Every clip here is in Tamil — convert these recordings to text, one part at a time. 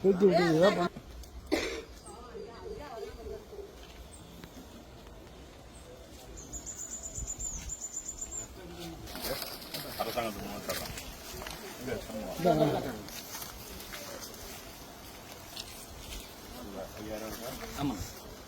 தூக்கி விட்டீங்களா ஆமாம்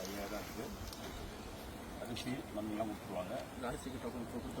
ஐயாயிரம் இருக்குது அரிசி மண்ணெல்லாம் விட்டுருவாங்க அரிசிக்கு டோக்கன் கொடுத்து